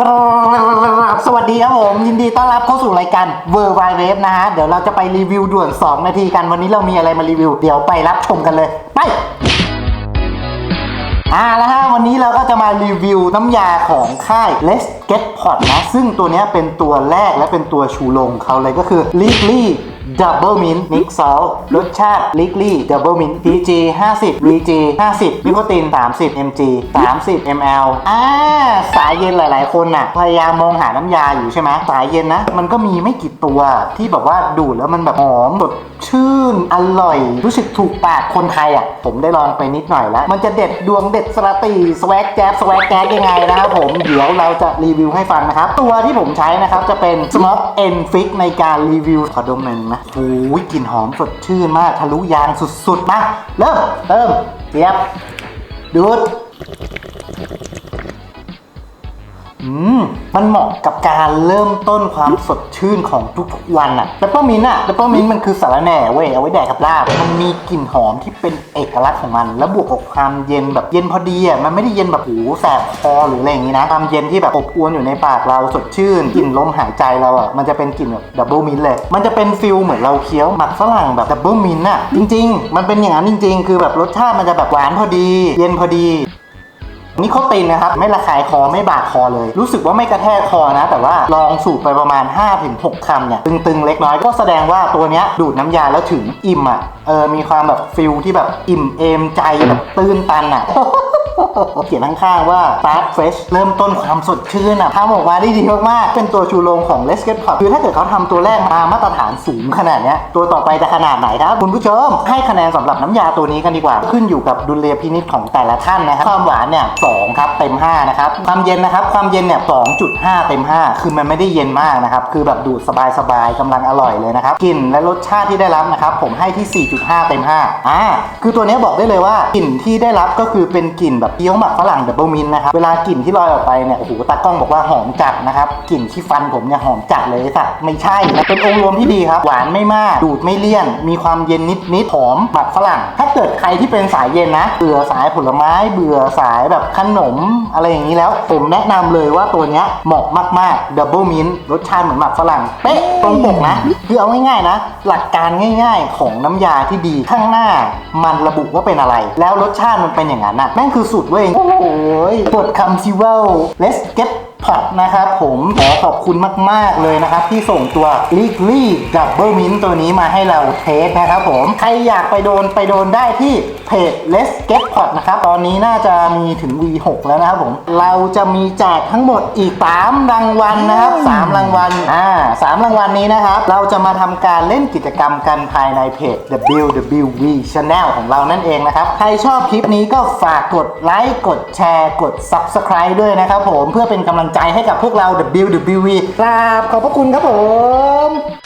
กราบสวัสดีครับผม ยินดีต้อนรับเข้าสู่รายการเวอร์ไวเวฟนะฮะ เดี๋ยวเราจะไปรีวิวด่วน 2 นาทีกัน วันนี้เรามีอะไรมารีวิว เดี๋ยวไปรับชมกันเลย ไปอ่าแล้วฮะวันนี้เราก็จะมารีวิวน้ำยาของค่าย Let's Get Pot นะ ซึ่งตัวนี้เป็นตัวแรกและเป็นตัวชูโรงเขาเลยก็คือ l i g l y Double Mint Mix Salt รสชาติ l i g l y Double Mint PG 50 VG 50นิโคติน30 mg 30 ml อ่าสายเย็นหลายๆ คนน่ะพยายามมองหาน้ำยาอยู่ใช่ไหมสายเย็นนะ มันก็มีไม่กี่ตัวที่แบบว่าดูดแล้วมันแบบหอมสดชื่นอร่อย รู้สึกถูกปากคนไทยอะ ผมได้ลองไปนิดหน่อยแล้ว มันจะเด็ดดวงเด็ดสระตีสแวกแจ๊บสแวกแจ๊กยังไงนะครับผม เดี๋ยวเราจะรีวิวให้ฟังนะครับ ตัวที่ผมใช้นะครับ จะเป็น Smoke and Fix ในการรีวิวขอดมหนึ่งนะโอ้ยกลิ่นหอมสดชื่นมาก ทะลุยางสุดๆมาเริ่มเริ่มเสียบดูด มมันเหมาะกับการเริ่มต้นความสดชื่นของทุกๆวันอะเปปเปอร์มินต์อะเปปเปอร์มินต์มันคือสารแหน่เว้ยเอาไว้แดกกับลาบ มันมีกลิ่นหอมที่เป็นเอกลักษณ์ของมัน แล้วบวกกับความเย็นแบบเย็นพอดีอะมันไม่ได้เย็นแบบหูแสบคอหรืออะไรอย่างงี้นะ ความเย็นที่แบบอบอวนอยู่ในปากเราสดชื่นกลิ่นลมหายใจเราอะมันจะเป็นกลิ่นแบบดับเบิลมินต์เลย มันจะเป็นฟิลเหมือนเราเคี้ยวหมักฝรั่งแบบดับเบิลมินต์อะจริง ๆ มันเป็นอย่างนั้นจริง ๆ คือแบบรสชาติมันจะแบบหวานพอดี เย็นพอดี นิโคตินนะครับ ไม่ระคายคอไม่บาดคอเลย รู้สึกว่าไม่กระแทกคอนะ แต่ว่าลองสูบไปประมาณ 5-6คำเนี่ย ตึงๆ เล็กน้อยก็แสดงว่าตัวเนี้ยดูดน้ำยาแล้วถึงอิ่มอะเออมีความแบบฟิลที่แบบอิ่มเอมใจแบบตื้นตันอะ เขียนข้างๆว่า Start Fresh เริ่มต้นความสดชื่นอะทำออกมาได้ดีมากๆ เป็นตัวชูโรงของ Let's Get Pot คือถ้าเกิดเขาทำตัวแรกมามาตรฐานสูงขนาดเนี้ย ตัวต่อไปจะขนาดไหนครับ คุณผู้ชม ให้คะแนนสำหรับน้ำยาตัวนี้กันดีกว่า ขึ้นอยู่กับดุลยพินิจของแต่ละท่านนะครับ ความหวานเนี่ย2ครับเต็ม 5 นะครับ ความเย็นนะครับ ความเย็นเนี่ย2.5เต็ม 5 คือมันไม่ได้เย็นมากนะครับ คือแบบดูดสบายๆกำลังอร่อยเลยนะครับ กลิ่นและรสชาติที่ได้รับนะครับ ผมให้ที่ 4.5 เต็ม 5 อ่า คือตัวนี้บอกได้เลยว่ากลิ่นที่ได้รับก็คือเป็นกลิ่นแบบเกี๊ยวหมักฝรั่งดับเบิลมินนะครับเวลากลิ่นที่ลอยออกไปเนี่ยโอ้โหตากล้องบอกว่าหอมจัดนะครับกลิ่นที่ฟันผมเนี่ยหอมจัดเลยสัตว์ไม่ใช่นะเป็นองค์รวมที่ดีครับหวานไม่มากดูดไม่เลี่ยน มีความเย็นนิดๆหอมหมักฝรั่ง ถ้าเกิดใครที่เป็นสายเย็นนะเบื่อสายผลไม้เบื่อสายแบบขนม อะไรอย่างนี้แล้ว ผมแนะนำเลยว่าตัวเนี้ยเหมาะมากๆดับเบิลมินรสชาติเหมือนหมักฝรั่งเป๊ะตรงปกนะคือเอาง่ายๆนะ หลักการง่าย ๆ ของน้ำยาที่ดีข้างหน้า มันระบุว่าเป็นอะไร แล้วรสชาติมันเป็นอย่างนั้นน่ะแม่งคือสุดเว้ย โอ้โหกดคำซิเวล let's get พอตนะครับผมขอขอบคุณมาก ๆ เลยนะครับ ที่ส่งตัว l e a g l y Double Mint ตัวนี้มาให้เราเทสนะครับผม ใครอยากไปโดนไปโดนได้ที่เพจ Let's Get Pot นะครับ ตอนนี้น่าจะมีถึง V6 แล้วนะครับผม เราจะมีแจกทั้งหมดอีก 3 รางวัลนะครับ 3 รางวัล อ่า3รางวัลนี้นะครับ เราจะมาทำการเล่นกิจกรรมกันภายในเพจ WWV Channel ของเรานั่นเองนะครับ ใครชอบคลิปนี้ก็ฝากกดไลค์ กดแชร์ กด Subscribe ด้วยนะครับผม เพื่อเป็นกำลังใจให้กับพวกเรา WWE กราบขอบพระคุณครับผม